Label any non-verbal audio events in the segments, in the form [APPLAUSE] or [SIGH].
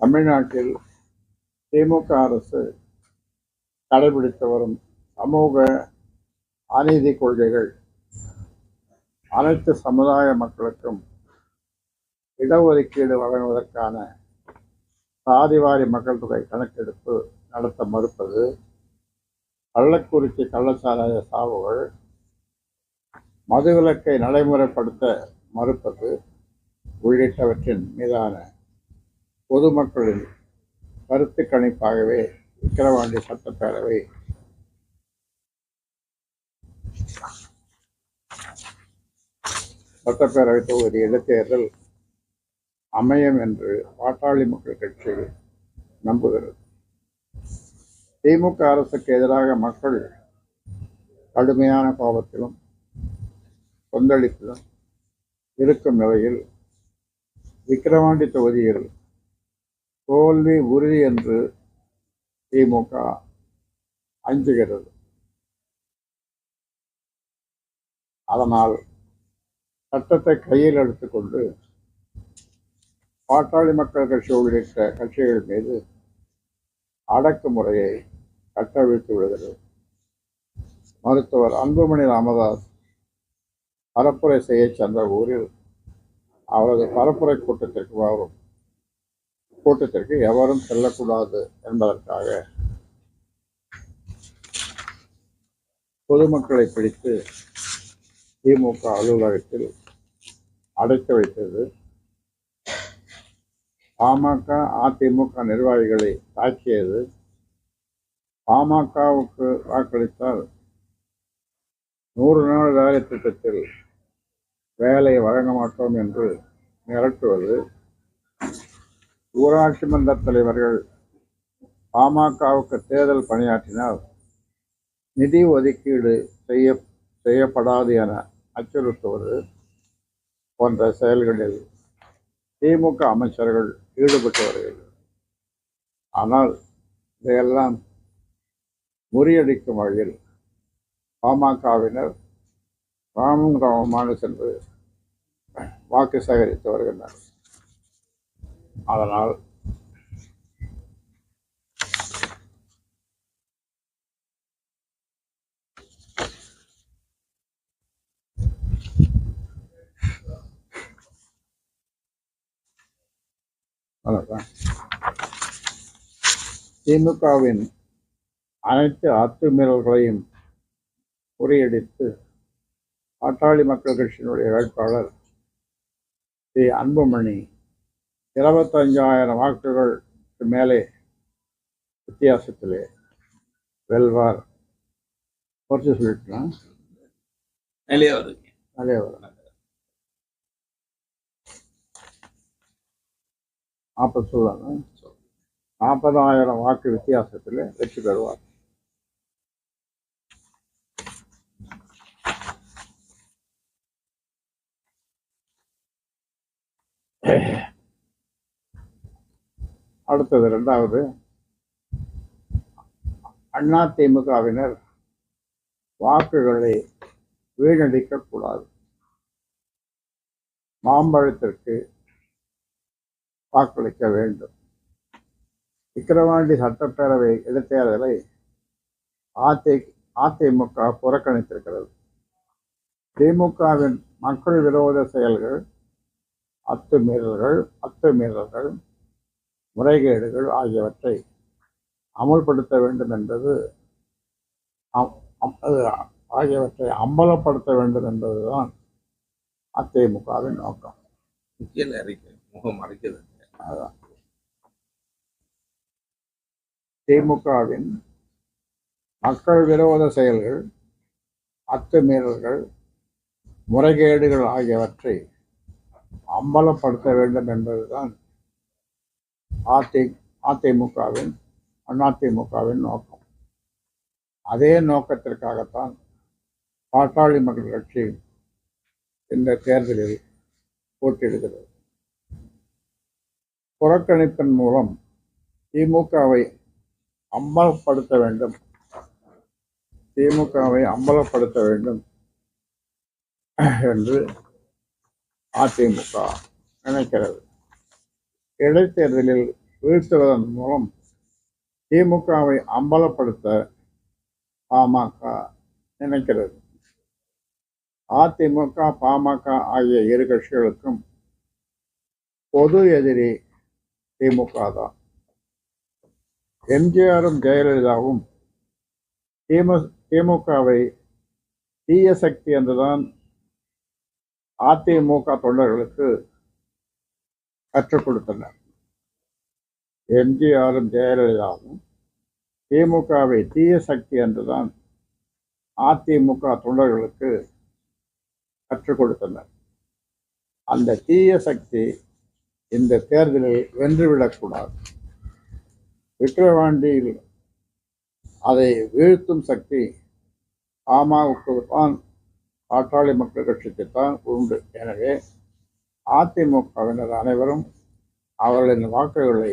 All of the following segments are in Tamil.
தமிழ்நாட்டில் திமுக அரசு கடைபிடித்து வரும் சமூக அநீதி கொள்கைகள் அனைத்து சமுதாய மக்களுக்கும் இடஒதுக்கீடு வழங்குவதற்கான சாதிவாரி மக்கள் தொகை கணக்கெடுப்பு நடத்த மறுப்பது கள்ளக்குறிச்சி கள்ளச்சாராய சாவுகள் மதுவிலக்கை நடைமுறைப்படுத்த மறுப்பது உள்ளிட்டவற்றின் மீதான பொதுமக்களின் கருத்து கணிப்பாகவே விக்கிரவாண்டி சட்டப்பேரவை சட்டப்பேரவை தொகுதி இடைத்தேர்தல் அமையும் என்று பாட்டாளி மக்கள் கட்சி நம்புகிறது. திமுக அரசுக்கு எதிராக மக்கள் கடுமையான கோபத்திலும் கொந்தளிப்பிலும் இருக்கும் நிலையில் விக்கிரவாண்டி தொகுதியில் தோல்வி உறுதி என்று திமுக அஞ்சுகிறது. அதனால் சட்டத்தை கையில் எடுத்துக்கொண்டு பாட்டாளி மக்கள் கட்சி உள்ளிட்ட கட்சிகள் மீது அடக்குமுறையை கட்டவிழ்த்து விடுகிறது. மருத்துவர் அன்புமணி ராமதாஸ் பரப்புரை செய்ய சென்ற ஊரில் அவரது பரப்புரை கூட்டத்திற்கு வரும். கூட்டத்திற்கு எவரும் செல்லக்கூடாது என்பதற்காக பொதுமக்களை பிடித்து திமுக அலுவலகத்தில் அடைத்து வைத்தது. பாமக அதிமுக நிர்வாகிகளை தாக்கியது. பாமகவுக்கு வாக்களித்தால் நூறு நாள் வேலை திட்டத்தில் வேலை வழங்க மாட்டோம் என்று மிரட்டுவது. ஊராட்சி மன்ற தலைவர்கள் பாமகவுக்கு தேர்தல் பணியாற்றினால் நிதி ஒதுக்கீடு செய்ய செய்யப்படாது என அச்சுறுத்துவது போன்ற செயல்களில் திமுக அமைச்சர்கள் ஈடுபட்டு வருகிறார்கள். ஆனால் இதையெல்லாம் முறியடிக்கும் வகையில் பாமகவினர் ராமம் ராமமான சென்று வாக்கு சேகரித்து வருகின்றனர். அதனால் அவ்வளவுதான். திமுகவின் அனைத்து அத்துமீறல்களையும் முறியடித்து பாட்டாளி மக்கள் கட்சியினுடைய வேட்பாளர் ஸ்ரீ அன்புமணி இருபத்தஞ்சாயிரம் வாக்குகளுக்கு மேலே வித்தியாசத்திலே வெல்வார். குறைச்சி சொல்லிட்டுலாம் நிலையா வருங்க வரும் நாற்பது சொல்லணும் நாற்பதாயிரம் வாக்கு வித்தியாசத்தில் வெற்றி பெறுவார். அடுத்தது ரெண்டாவது அண்ணா திமுகவினர் வாக்குகளை வீணடிக்கக்கூடாது. மாம்பழத்திற்கு வாக்களிக்க வேண்டும். விக்கிரவாண்டி சட்டப்பேரவை இடைத்தேர்தலை அதி அதிமுக புறக்கணித்திருக்கிறது. திமுகவின் மக்கள் விரோத செயல்கள் அத்துமீறல்கள் அத்துமீறல்கள் முறைகேடுகள் ஆகியவற்றை அமுல்படுத்த வேண்டும் என்பது அது ஆகியவற்றை அம்பலப்படுத்த வேண்டும் என்பதுதான் அதிமுகவின் நோக்கம். கீழே இறக்கி முகம் மறைக்குது திமுகவின் மக்கள் விரோத செயல்கள் அத்துமீறல்கள் முறைகேடுகள் ஆகியவற்றை அம்பலப்படுத்த வேண்டும் என்பதுதான் அதி அதிமுகவின் அதிமுகவின் நோக்கம். அதே நோக்கத்திற்காகத்தான் பாட்டாளி மக்கள் கட்சி இந்த தேர்தலில் போட்டியிடுகிறது. புறக்கணிப்பின் மூலம் திமுகவை அம்பலப்படுத்த வேண்டும். திமுகவை அம்பலப்படுத்த வேண்டும் என்று அதிமுக நினைக்கிறது. இடைத்தேர்தலில் வீழ்த்துவதன் மூலம் திமுகவை அம்பலப்படுத்த பாமக நினைக்கிறது. அதிமுக பாமக ஆகிய இரு கட்சிகளுக்கும் பொது எதிரி திமுக தான். எம்ஜிஆரும் ஜெயலலிதாவும் திமு திமுகவை தீய சக்தி என்றுதான் அதிமுக தொண்டர்களுக்கு கற்றுக் கொடுத்தனர். எம்ஜிஆரும் ஜெயலலிதாவும் திமுகவை தீய சக்தி என்றுதான் அதிமுக தொண்டர்களுக்கு கற்றுக் கொடுத்தனர். அந்த தீய சக்தி இந்த தேர்தலில் வென்றுவிடக்கூடாது. விக்கிரவாண்டியில் அதை வீழ்த்தும் சக்தி பாமகவுக்கு தான் பாட்டாளி மக்கள் கட்சிக்கு தான் உண்டு. எனவே அதிமுகவினர் அனைவரும் அவர்களின் வாக்குகளை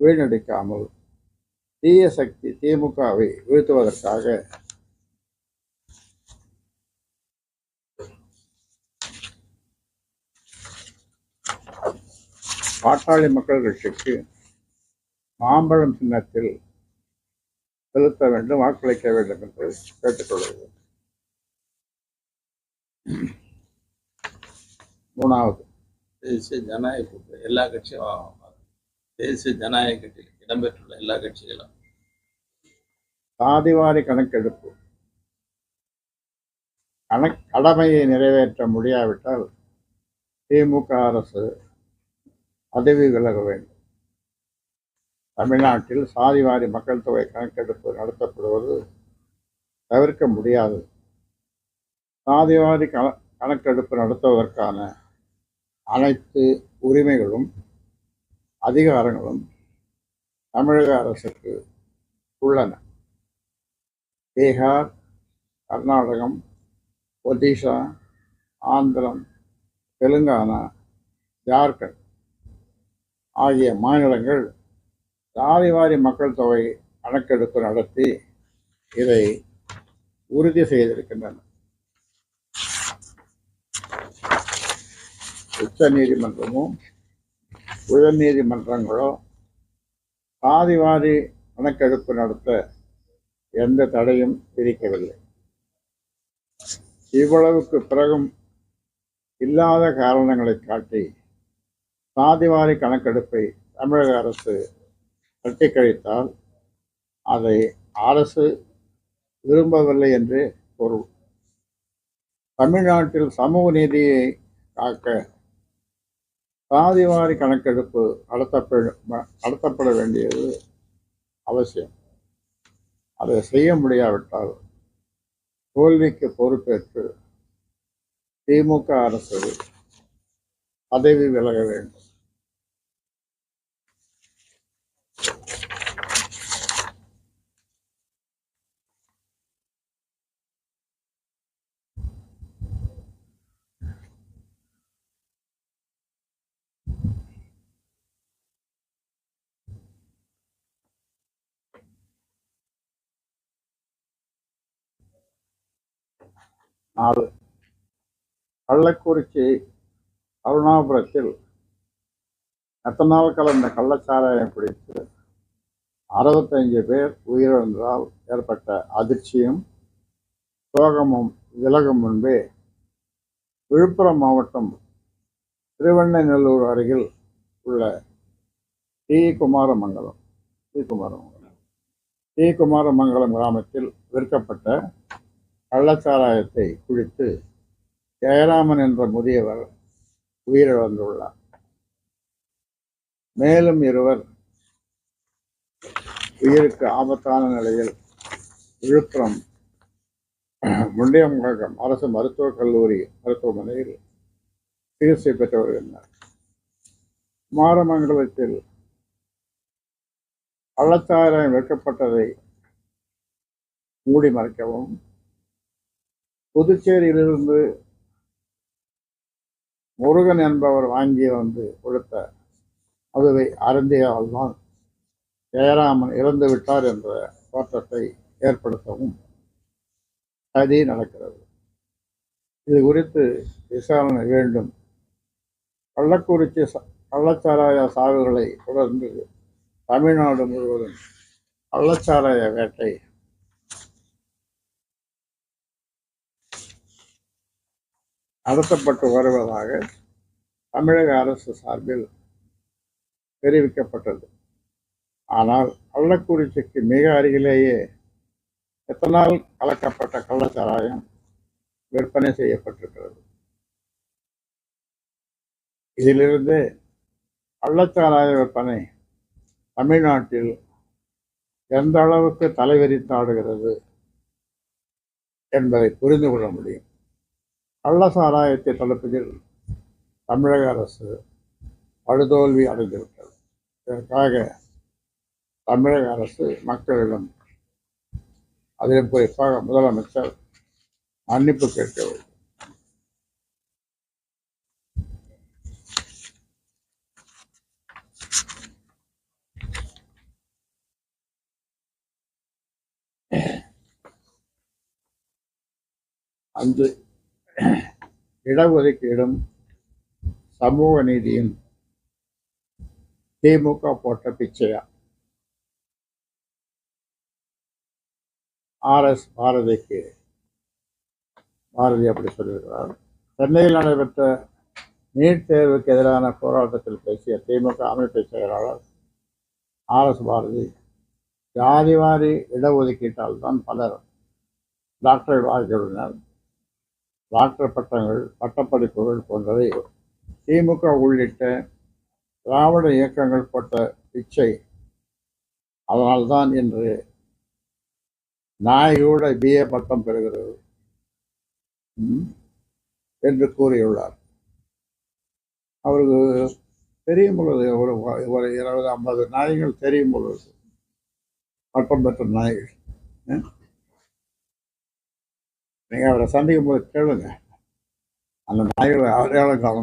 வீணடிக்காமல் தீய சக்தி திமுகவை வீழ்த்துவதற்காக. பாட்டாளி மக்கள் கட்சிக்கு மாம்பழம் சின்னத்தில் செலுத்த வேண்டும் வாக்களிக்க வேண்டும் என்று கேட்டுக்கொள்கிறது மூணாவது. தேசிய ஜனநாயக எல்லா கட்சியும் தேசிய ஜனநாயக கட்சியில் இடம்பெற்றுள்ள எல்லா கட்சிகளும். சாதிவாரி கணக்கெடுப்பு. கணக் கடமையை நிறைவேற்ற முடியாவிட்டால் திமுக அரசு பதவி விலக வேண்டும். தமிழ்நாட்டில் சாதிவாரி மக்கள் தொகை கணக்கெடுப்பு நடத்தப்படுவது தவிர்க்க முடியாது. சாதிவாரி கண கணக்கெடுப்பு நடத்துவதற்கான அனைத்து உரிமைகளும் அதிகாரங்களும் தமிழக அரசுக்கு உள்ளன. பீகார் கர்நாடகம் ஒடிஷா ஆந்திரம் தெலுங்கானா ஜார்க்கண்ட் ஆகிய மாநிலங்கள் சாதிவாரி மக்கள் தொகை கணக்கெடுப்பு நடத்தி இதை உறுதி செய்திருக்கின்றன. உச்ச நீதிமன்றமும் உயர் நீதிமன்றங்களோ சாதிவாரி கணக்கெடுப்பு நடத்த எந்த தடையும் விதிக்கவில்லை. இவ்வளவுக்கு பிறகும் இல்லாத காரணங்களை காட்டி சாதிவாரி கணக்கெடுப்பை தமிழக அரசு கட்டிக்கழித்தால் கழித்தால் அதை அரசு விரும்பவில்லை என்று பொருள். தமிழ்நாட்டில் சமூக நீதியை காக்க சாதிவாரி கணக்கெடுப்பு நடத்தப்பட நடத்தப்பட வேண்டியது அவசியம். அதை செய்ய முடியாவிட்டால் தோல்விக்கு பொறுப்பேற்று திமுக அரசு பதவி விலக வேண்டும். நாலு கள்ளக்குறிச்சி அருணாபுரத்தில் எத்தனால் கலந்த கள்ளச்சாராயம் குடித்து அறுபத்தஞ்சு பேர் உயிரிழந்ததால் ஏற்பட்ட அதிர்ச்சியும் சோகமும் விலகும் முன்பே விழுப்புரம் மாவட்டம் திருவெண்ணநல்லூர் அருகில் உள்ள T. Kumaramangalam. T. Kumaramangalam. T. Kumaramangalam கிராமத்தில் விற்கப்பட்ட கள்ளச்சாராயத்தை குடித்து ஜெயராமன் என்ற முதியவர் உயிரிழந்துள்ளார். மேலும் இருவர் உயிருக்கு ஆபத்தான நிலையில் விழுப்புரம் முண்டியம்பாக்கம் அரசு மருத்துவக் கல்லூரி மருத்துவமனையில் சிகிச்சை பெற்று வருகின்றனர். மாரமங்கலத்தில் கள்ளச்சாராயம் விற்கப்பட்டதை மூடி மறைக்கவும் புதுச்சேரியிலிருந்து முருகன் என்பவர் வாங்கி வந்து கொடுத்த அதுவை அருந்தியால் தான் ஜெயராமன் இறந்து விட்டார் என்ற தோற்றத்தை ஏற்படுத்தவும் சதி நடக்கிறது. இது குறித்து விசாரணை வேண்டும். கள்ளக்குறிச்சி கள்ளச்சாராய சாவுகளை தொடர்ந்து தமிழ்நாடு முழுவதும் கள்ளச்சாராய வேட்டை நடத்தப்பட்டு வருவதாக தமிழக அரசு சார்பில் தெரிவிக்கப்பட்டது. ஆனால் கள்ளக்குறிச்சிக்கு மிக அருகிலேயே எத்தனால் கலக்கப்பட்ட கள்ளச்சாராயம் விற்பனை செய்யப்பட்டிருக்கிறது. இதிலிருந்து கள்ளச்சாராய விற்பனை தமிழ்நாட்டில் எந்த அளவுக்கு தலைவிரித்தாடுகிறது என்பதை புரிந்து கொள்ள முடியும். கள்ள சாராயத்தை தடுப்பதில் தமிழக அரசு படுதோல்வி அடைந்துவிட்டது. இதற்காக தமிழக அரசு மக்களிடம் அதிலும் குறிப்பாக முதலமைச்சர் மன்னிப்பு கேட்க வேண்டும். அன்று இடஒதுக்கீடும் சமூக நீதியும் திமுக போட்ட பிச்சையா? ஆர் எஸ் பாரதிக்கு பாரதி அப்படி சொல்லியிருக்கிறார். சென்னையில் நடைபெற்ற நீட் தேர்வுக்கு எதிரான போராட்டத்தில் பேசிய திமுக அமைப்பு செயலாளர் ஆர் எஸ் பாரதி ஜாதிவாரி இடஒதுக்கீட்டால் தான் பலர் டாக்டர் வாழ்க்கையுள்ளனர் டாக்டர் பட்டங்கள் பட்டப்படிப்புகள் போன்றவை திமுக உள்ளிட்ட திராவிட இயக்கங்கள் போட்ட பிச்சை. அதனால்தான் இன்று நாயகோட பிஏ பட்டம் பெறுகிறது. என்று கூறியுள்ளார். அவருக்கு தெரியும் பொழுது ஒரு ஒரு இருபது ஐம்பது நாயகங்கள் தெரியும் பொழுது பட்டம் பெற்ற நாய்கள் நீங்கள் நீங்க அவரை சந்திக்கும் போது கேளுங்க. அந்த நாய்களை அடையாளம் காண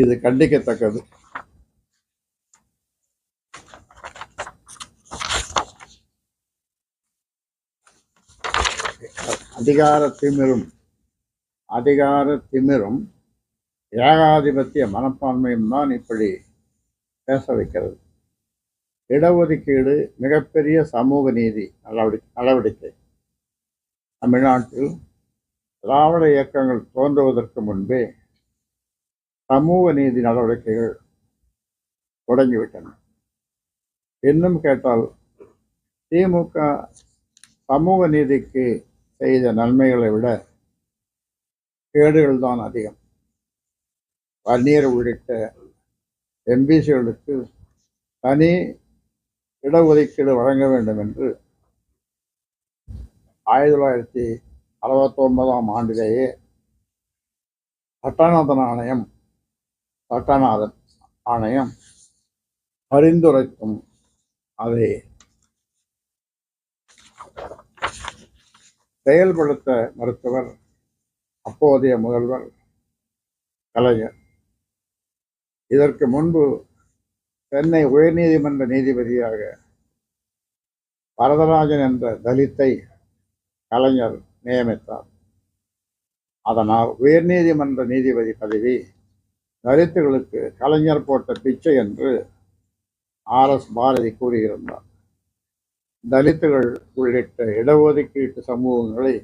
இது கண்டிக்கத்தக்கது. அதிகார திமிரும் அதிகார திமிரும் ஏகாதிபத்திய மனப்பான்மையும் தான் இப்படி பேச வைக்கிறது. இடஒதுக்கீடு மிகப்பெரிய சமூக நீதி நடவடிக்கை நடவடிக்கை. தமிழ்நாட்டில் திராவிட இயக்கங்கள் தோன்றுவதற்கு முன்பே சமூக நீதி நடவடிக்கைகள் தொடங்கிவிட்டன. இன்னும் கேட்டால் திமுக சமூக நீதிக்கு செய்த நன்மைகளை விட கேடுகள் தான் அதிகம். வன்னியர் உள்ளிட்ட எம்பிசிகளுக்கு தனி இடஒதுக்கீடு வழங்க வேண்டும் என்று ஆயிரத்தி தொள்ளாயிரத்தி அறுபத்தொன்பதாம் ஆண்டிலேயே சட்டநாதன் ஆணையம் சட்டநாதன் ஆணையம் பரிந்துரைத்தும் அதை செயல்படுத்த மருத்துவர் அப்போதைய முதல்வர் கலைஞர். இதற்கு முன்பு சென்னை உயர்நீதிமன்ற நீதிபதியாக வரதராஜன் என்ற தலித்தை கலைஞர் நியமித்தார். அதனால் உயர்நீதிமன்ற நீதிபதி பதவி தலித்துகளுக்கு கலைஞர் போட்ட பிச்சை என்று ஆர் எஸ் பாரதி கூறியிருந்தார். தலித்துகள் உள்ளிட்ட இடஒதுக்கீட்டு சமூகங்களை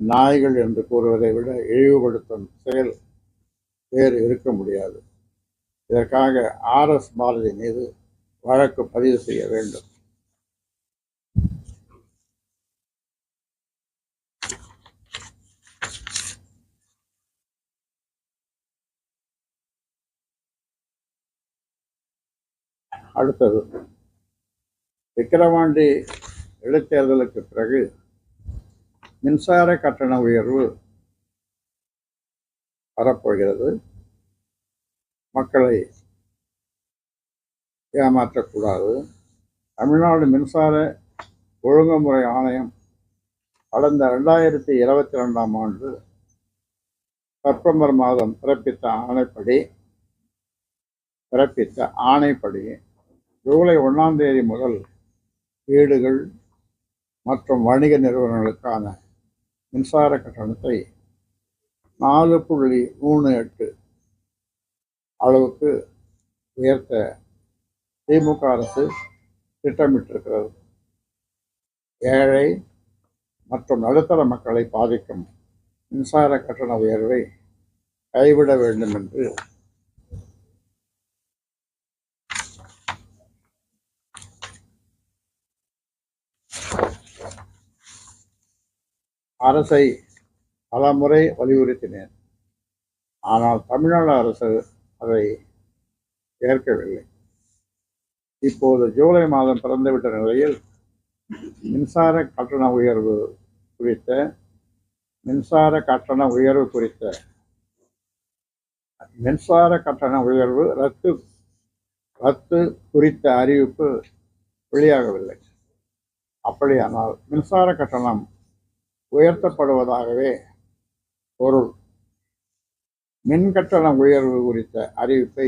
நாய்கள் என்று கூறுவதை விட இழிவுபடுத்தும் செயல் வேறு இருக்க முடியாது. இதற்காக ஆர்எஸ் பாரதி மீது வழக்கு பதிவு செய்ய வேண்டும். அடுத்தது விக்கிரவாண்டி இடைத்தேர்தலுக்கு பிறகு மின்சார கட்டண உயர்வு வரப்போகிறது. மக்களை ஏமாற்றக்கூடாது. தமிழ்நாடு மின்சார ஒழுங்குமுறை ஆணையம் கடந்த ரெண்டாயிரத்தி இருபத்தி ரெண்டாம் ஆண்டு செப்டம்பர் மாதம் பிறப்பித்த ஆணைப்படி பிறப்பித்த ஆணைப்படி ஜூலை ஒன்றாம் தேதி முதல் வீடுகள் மற்றும் வணிக நிறுவனங்களுக்கான மின்சார கட்டணத்தை நாலு புள்ளி மூணு எட்டு அளவுக்கு உயர்த்த திமுக அரசு திட்டமிட்டிருக்கிறது. ஏழை மற்றும் நடுத்தர மக்களை பாதிக்கும் மின்சார கட்டண உயர்வை கைவிட வேண்டும் என்று அரசை பலமுறை வலியுறுத்தினேன். ஆனால் தமிழ்நாடு அரசு அதை ஏற்கவில்லை. இப்போது ஜூலை மாதம் பிறந்துவிட்ட நிலையில் மின்சார கட்டண உயர்வு குறித்த மின்சார கட்டண உயர்வு குறித்த மின்சார கட்டண உயர்வு ரத்து ரத்து குறித்த அறிவிப்பு வெளியாகவில்லை. அப்படியானால் மின்சார கட்டணம் உயர்த்தப்படுவதாகவே பொருள். மின் கட்டண உயர்வு குறித்த அறிவிப்பை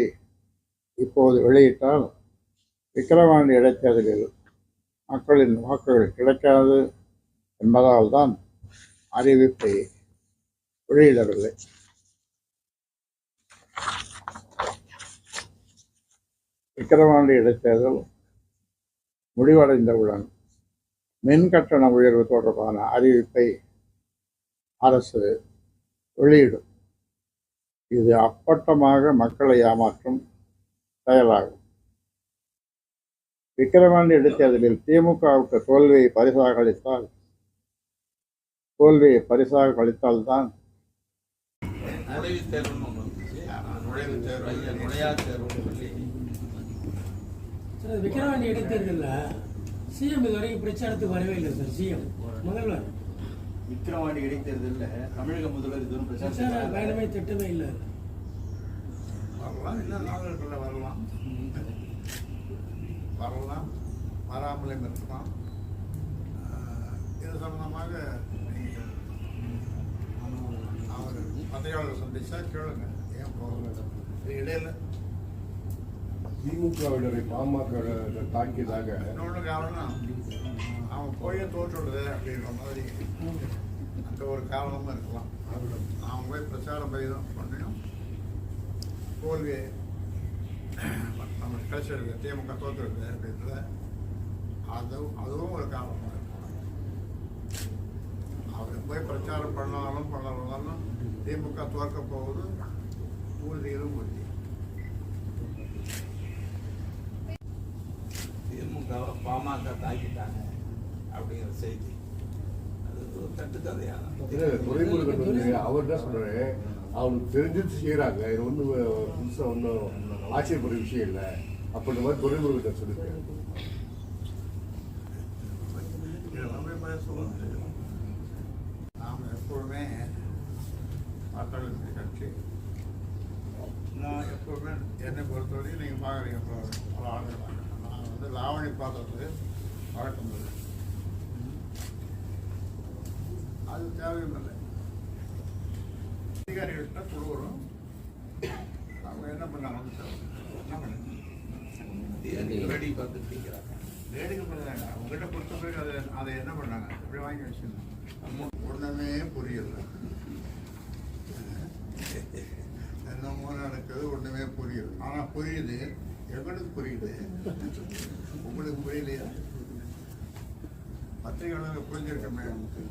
இப்போது வெளியிட்டால் விக்கிரவாண்டி இடைத்தேர்தலில் மக்களின் வாக்குகள் கிடைக்காது என்பதால் தான் அறிவிப்பை வெளியிடவில்லை. விக்கிரவாண்டி இடைத்தேர்தல் முடிவடைந்தவுடன் மின் கட்டண உயர்வு தொடர்பான அறிவிப்பை அரசு வெளியிடும். இது அப்பட்டமாக மக்களை ஏமாற்றும் செயலாகும். விக்கிரவாண்டி இடைத்தேர்தலில் திமுகவுக்கு தோல்வியை பரிசாக அளித்தால் தோல்வியை பரிசாக அளித்தால்தான் நுழைவுத் தேர்வுன்னு ஒண்ணு வந்துச்சு. நுழைவுத் தேர்வு ஐயா, நுழையாத் தேர்வுன்னு சொல்லி சார் விக்கிரவாண்டி இடைத்தேர்தலில் சிஎம் இதுவரைக்கும் பிரச்சாரத்துக்கு வரவே இல்லை சார் சிஎம். முதல்வர் விக்கிரவாண்டி இடைத்தேர்தலில் தமிழக முதல்வர் பிரச்சார பிரச்சாரம் பயணமே திட்டமே இல்லை வரலாம் இன்னும் நாடுகளில் வரலாம். வரலாம் வராமலும் இருக்கலாம் ஆஹ் இது சம்பந்தமாக நீங்கள் அவர் பத்திரிகையாளர் சந்திச்சா கேளுங்க. ஏன் போகல? இடையில திமுகவினரை பாமக தாக்கியதாக இன்னொன்று காரணம் அவன் போய் தோற்றுடுது அப்படின்ற மாதிரி அந்த ஒரு காரணமும் இருக்கலாம். அவன் போய் பிரச்சாரம் பயிரும் பண்ணியும் தோல்வி நம்ம கிடைச்சிருக்கு திமுக தோற்றுருக்கு அப்படின்றத அதுவும் அதுவும் ஒரு காரணமாக இருக்கலாம். அவர் போய் பிரச்சாரம் பண்ணாலும் பண்ணலாம் திமுக தோற்க போகுது உறுதியிலும் உறுதி. பாமக தாக்கிட்டாங்க அப்படிங்கிற செய்தி. அவர் என்ன சொல்றாரு. அவனுக்கு தெரிஞ்சது செய்யறாங்க இது ஒன்றும் புதுசா ஒன்றும் ஆச்சரியப்படுற விஷயம் இல்லை. அப்படின்ற மாதிரி துறைமுருகன் சொல்லியிருக்காரு. எல்லாமே பதில் சொல்ல முடியும் நாம் எப்பொழுதுமே மக்கள் கட்சி. நான் எப்பொழுதுமே என்னை பொறுத்தவரைக்கும் நீங்கள் பார்க்குறீங்க பல. பல ஆண்டுகள் ஆகுது. நான் வந்து லாவணி வழக்கம் இல்லை அது தேவையும் இல்லை அதிகாரிகள்கிட்ட குழுவரும் அவங்க என்ன பண்ணாங்க ரெடி பார்த்துட்டு இருக்கிறாங்க வேடிக்கை பண்ணாங்க உங்ககிட்ட கொடுத்த பிறகு அதை அதை என்ன பண்ணாங்க? இப்படி வாங்கி வச்சுருந்தாங்க? ஒன்றுமே புரியல. [LAUGHS] என்னமோ நடக்குது? ஒன்றுமே புரியல. ஆனால் புரியுது. எங்களுக்கு புரியுது? உங்களுக்கு புரியலையா? பத்திரிகையாளர்கள் புரிஞ்சிருக்கமே.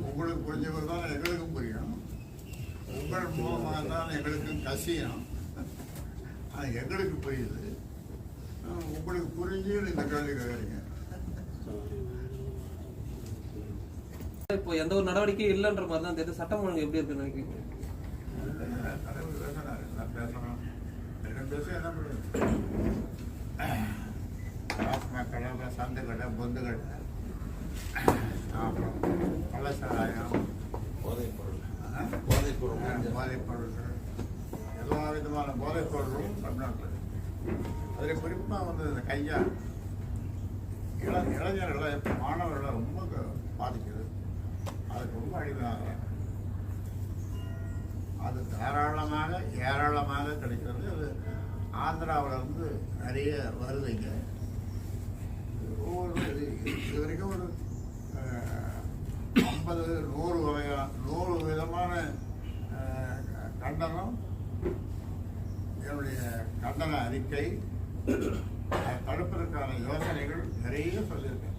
உங்களுக்கு புரிஞ்சவர் தான் எங்களுக்கும் புரியும். உங்கள் மூலமாக தான் எங்களுக்கும் கசியும். ஆனால் எங்களுக்கு புரியுது. உங்களுக்கு புரிஞ்சு இந்த கேள்வி கேட்குறீங்க. இப்போ எந்த ஒரு நடவடிக்கையும் இல்லைன்ற மாதிரி தான் தெரியுது. சட்டம் ஒழுங்கு எப்படி இருக்குன்னு நினைக்கிறீங்க? பேசணும். பேச என்ன பண்ணுறது டாஸ்மாக் கடை சந்தை கடை பொந்து கடை அப்புறம் கள்ளச்சாராயம் போதைப் பொருள் போதைப் பொருள் போதைப் பொருட்கள் எல்லா விதமான போதைப் பொருளும் தமிழ்நாட்டில் அதில் குறிப்பாக வந்து இந்த கையா இள இளைஞர்களை மாணவர்களை ரொம்ப பாதிக்குது. அதுக்கு ரொம்ப அடிமையாக அது தாராளமாக ஏராளமாக கிடைக்கிறது. அது ஆந்திராவில் இருந்து நிறைய வருதுங்க. ஒவ்வொரு இது இது வரைக்கும் ஒரு ஐம்பது நூறு வகையான நூறு விதமான கண்டனம். என்னுடைய கண்டன அறிக்கை அதை தடுப்பதற்கான யோசனைகள் நிறைய சொல்லியிருக்கேன்.